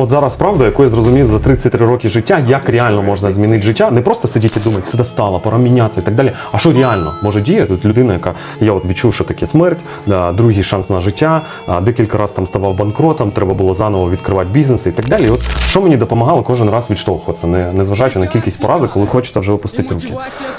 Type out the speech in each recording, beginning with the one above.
От зараз правда, яку я зрозумів за 33 роки життя, як реально можна змінити життя, не просто сидіти і думати, все достало, пора мінятися і так далі. А що реально може діяти? Тут людина, яка я от відчув, що таке смерть, да, другий шанс на життя, а, декілька разів там ставав банкротом, треба було заново відкривати бізнес і так далі. І от що мені допомагало кожен раз відштовхуватися, не, незважаючи на кількість поразок, коли хочеться вже опустити руки.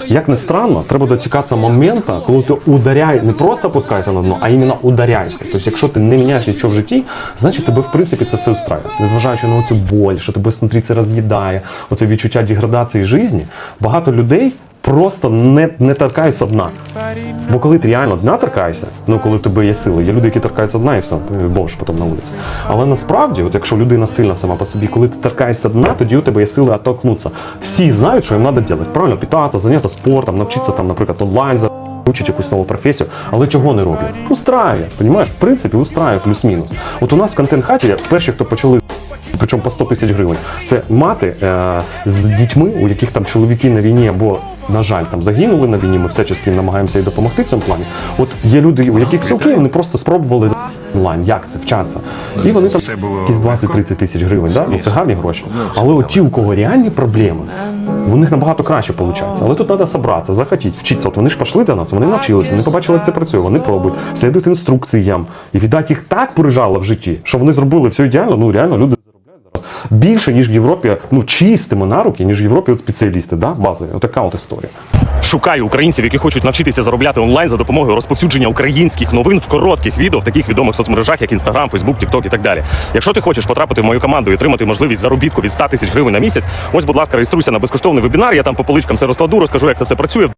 Як не странно, треба дочекатися моменту, коли ти ударяй, не просто опускаєшся на дно, а іменно ударяєшся. Тобто, якщо ти не міняєш нічого в житті, значить тебе в принципі це все устраює. Незважаючи на цю боль, що тебе знутрі це роз'їдає, оце відчуття деградації житті, багато людей. Просто не, не торкаються дна. Бо коли ти реально дна торкаєшся, ну коли в тебе є сили, є люди, які торкаються дна і все, бомж потім на вулиці. Але насправді, от якщо людина сильна сама по собі, коли ти торкаєшся дна, тоді у тебе є сили оттолкнутися. Всі знають, що їм треба робити. Правильно питатися, зайнятися спортом, навчитися там, наприклад, онлайн Учить якусь нову професію, але чого не роблять? Устраює, понімаєш? В принципі, устраює плюс-мінус. От у нас в контент-хаті перші, хто почали причому по 100 тисяч гривень. Це мати е, з дітьми, у яких там чоловіки на війні або, на жаль, там загинули на війні. Ми всячески намагаємося і допомогти в цьому плані. От є люди, у яких все окей, вони просто спробували онлайн, як це вчатися. І вони там якісь 20-30 тисяч гривень. Да? Ну це гарні гроші. Але от ті, у кого реальні проблеми, у них набагато краще виходить. Але тут треба зібратися, захотіти, вчитися. От вони ж пішли до нас, вони навчилися, вони побачили, як це працює, вони пробують, слідують інструкціям. І віддать їх так порижало в житті, що вони зробили все ідеально. Ну реально люди більше, ніж в Європі, ну чистими на руки, ніж в Європі от спеціалісти, да? базові. Отака от історія. Шукаю українців, які хочуть навчитися заробляти онлайн за допомогою розповсюдження українських новин в коротких відео в таких відомих соцмережах, як Instagram, Facebook, TikTok і так далі. Якщо ти хочеш потрапити в мою команду і отримати можливість заробітку від 100 тисяч гривень на місяць, ось, будь ласка, реєструйся на безкоштовний вебінар. Я там по поличкам все розкладу, розкажу, як це все працює.